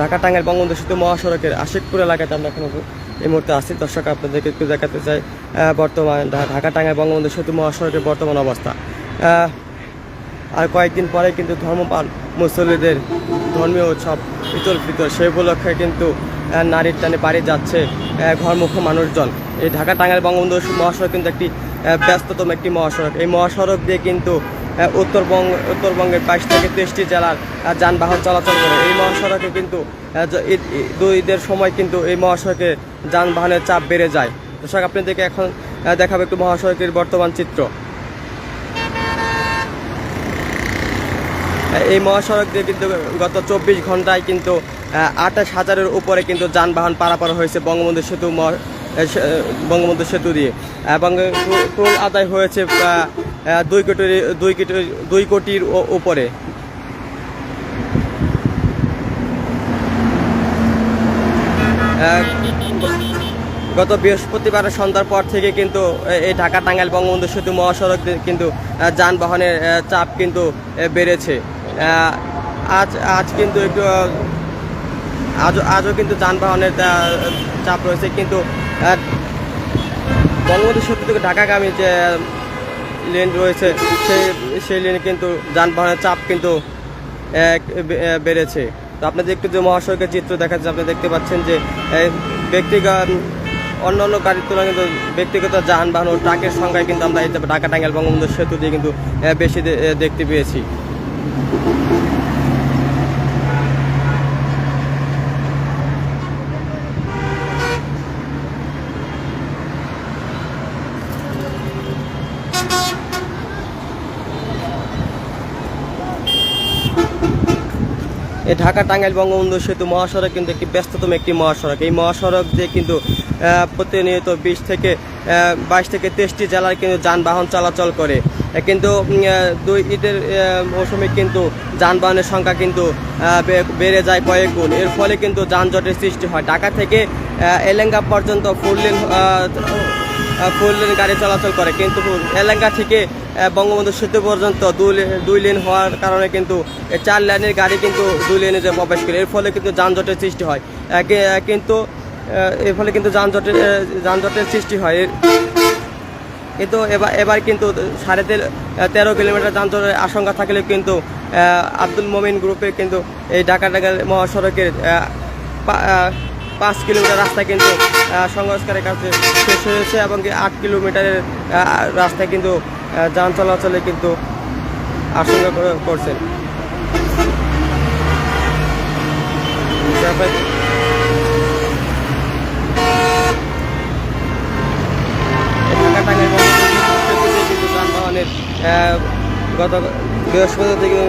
ঢাকা টাঙ্গাইল বঙ্গবন্ধু সেতু মহাসড়কের আশিকপুর এলাকাতে আমরা এখন এই মুহূর্তে আসছি দর্শক, আপনাদেরকে একটু দেখাতে চাই বর্তমান ঢাকা টাঙ্গাইল বঙ্গবন্ধু সেতু মহাসড়কের বর্তমান অবস্থা। আর কয়েকদিন পরে কিন্তু ধর্মপাল মুসল্লিদের ধর্মীয় উৎসব ইতল ফিতর, সেই উপলক্ষে কিন্তু নারীর টানে বাড়ি যাচ্ছে ঘরমুখ মানুষজন। এই ঢাকা টাঙ্গাইল বঙ্গবন্ধু মহাসড়ক কিন্তু একটি ব্যস্ততম একটি মহাসড়ক। এই মহাসড়ক দিয়ে কিন্তু উত্তরবঙ্গ, উত্তরবঙ্গের বাইশ থেকে তেইশটি জেলার যানবাহন চলাচল করে। এই মহাসড়কে কিন্তু দুই ঈদের সময় কিন্তু এই মহাসড়কে যানবাহনের চাপ বেড়ে যায়। দর্শক, আপনাদেরকে এখন দেখাবো একটু মহাসড়কের বর্তমান চিত্র। এই মহাসড়ক দিয়ে কিন্তু গত চব্বিশ ঘন্টায় কিন্তু আঠাশ হাজারের উপরে কিন্তু যানবাহন পারাপার হয়েছে বঙ্গবন্ধু সেতু বঙ্গবন্ধু সেতু দিয়ে। এবং টোল আদায় হয়েছে দুই কোটি দুই কোটি দুই কোটির উপরে। গত বৃহস্পতিবার সন্ধ্যার পর থেকে কিন্তু এই ঢাকা টাঙ্গাইল বঙ্গবন্ধু সেতু মহাসড়ক কিন্তু যানবাহনের চাপ কিন্তু বেড়েছে। আজ আজ কিন্তু একটু, আজও আজও কিন্তু যানবাহনের চাপ রয়েছে। কিন্তু বঙ্গবন্ধু সেতু থেকে ঢাকাগামী যে লেন রয়েছে, সেই সেই লেনে কিন্তু যানবাহনের চাপ কিন্তু বেড়েছে। তো আপনাদের একটু যে মহাসড়কের চিত্র দেখা যাচ্ছে আপনি দেখতে পাচ্ছেন যে ব্যক্তিগত অন্য অন্য গাড়ির তুলনায় কিন্তু ব্যক্তিগত যানবাহন ও ট্রাকের সংখ্যায় কিন্তু আমরা এই ঢাকা টাঙ্গাইল বঙ্গবন্ধু সেতু দিয়ে কিন্তু বেশি দেখতে পেয়েছি। ঢাকা টাঙ্গাইল বঙ্গবন্ধু সেতু মহাসড়ক কিন্তু একটি ব্যস্ততম একটি মহাসড়ক। এই মহাসড়ক দিয়ে কিন্তু প্রতিনিয়ত বিশ থেকে বাইশ থেকে তেইশটি জেলার কিন্তু যানবাহন চলাচল করে। কিন্তু দুই ঈদের মৌসুমে কিন্তু যানবাহনের সংখ্যা কিন্তু বেড়ে যায় কয়েক গুণ। এর ফলে কিন্তু যানজটের সৃষ্টি হয়। ঢাকা থেকে এলেঙ্গা পর্যন্ত লেন ফুল লেন গাড়ি চলাচল করে। কিন্তু এলাকা থেকে বঙ্গবন্ধু সেতু পর্যন্ত দুই লেন হওয়ার কারণে কিন্তু চার লেনের গাড়ি কিন্তু দুই লেনে যে প্রবেশ করে। এর ফলে কিন্তু যানজটের সৃষ্টি হয়। কিন্তু এর ফলে কিন্তু যানজটের যানজটের সৃষ্টি হয়। কিন্তু এবার এবার কিন্তু সাড়ে তেরো তেরো কিলোমিটার যানজটের আশঙ্কা থাকলেও কিন্তু আব্দুল মোমিন গ্রুপে কিন্তু এই ঢাকা ঢাকা মহাসড়কের পাঁচ কিলোমিটার রাস্তা কিন্তু সংস্কারের কাছে শেষ হয়েছে এবং আট কিলোমিটারের আহ, রাস্তায় কিন্তু যান চলাচলে কিন্তু আশঙ্কা করে- করছেন যানবাহনের গত বৃহস্পতি থেকে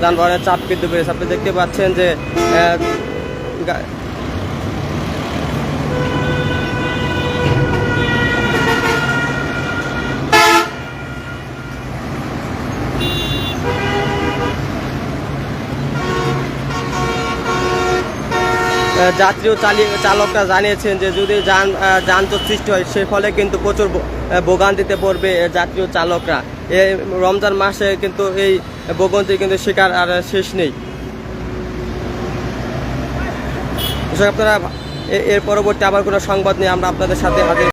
যানবাহনের চাপ কিন্তু বেড়েছে। আপনি দেখতে পাচ্ছেন যে যাত্রী ও চালিয়ে চালকরা জানিয়েছেন যে যদি যান যানজট সৃষ্টি হয়, সে ফলে কিন্তু প্রচুর ভোগান্তিতে পড়বে যাত্রী ও চালকরা। এই রমজান মাসে কিন্তু এই ভোগান্তির কিন্তু শিকার আর শেষ নেই। আপনারা এর পরবর্তী আবার কোনো সংবাদ নিয়ে আমরা আপনাদের সাথে হাজির